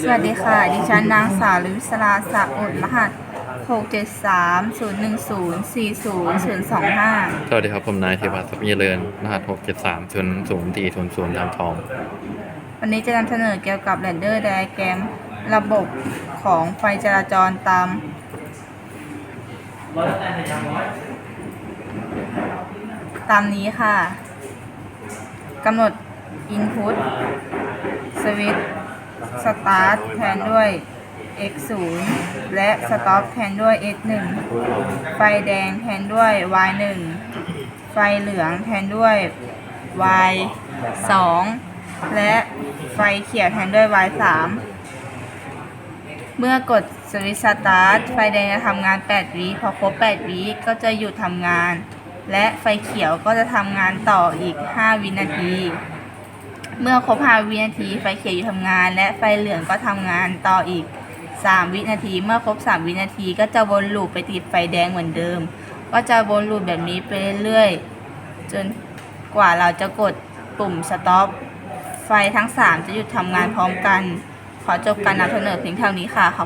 สวัสดีค่ะ ดิฉันนางสาวลิวิศราศักดิ์อุดรหัส 673 010 40สวัสดีครับ ผมนายเทวัฒน์ทรัพย์เจริญรหัส 6 7 3 0 0 4 0 0ตามทอง0วันนี้จะนำเสนอเกี่ยวกับแรนเดอร์ไดแกรมระบบของไฟจราจรตามตามนี้ค่ะ กำหนด Input Switch Start แทนด้วย X0 และ Stop แทนด้วย X1 ไฟแดงแทนด้วย Y1 ไฟเหลืองแทนด้วย Y2 และไฟเขียวแทนด้วย Y3 เมื่อกดสวิตช์สตาร์ทไฟแดงจะทำงาน 8 วิพอครบ 8 วิก็จะหยุดทำงาน และไฟเขียวก็จะทำงานต่ออีก 5 วินาที เมื่อครบ5วินาทีไฟเขียวอยู่ทำงาน และไฟเหลืองก็ทำงานต่ออีก 3 วินาที เมื่อครบ 3 วินาทีก็จะวนลูปไปติดไฟแดงเหมือนเดิม ก็จะวนลูปแบบนี้ไปเรื่อยๆจนกว่าเราจะกดปุ่มสต็อปไฟทั้ง 3 จะหยุดทำงานพร้อมกัน ขอจบการนำเสนอเพียงเท่านี้ค่ะ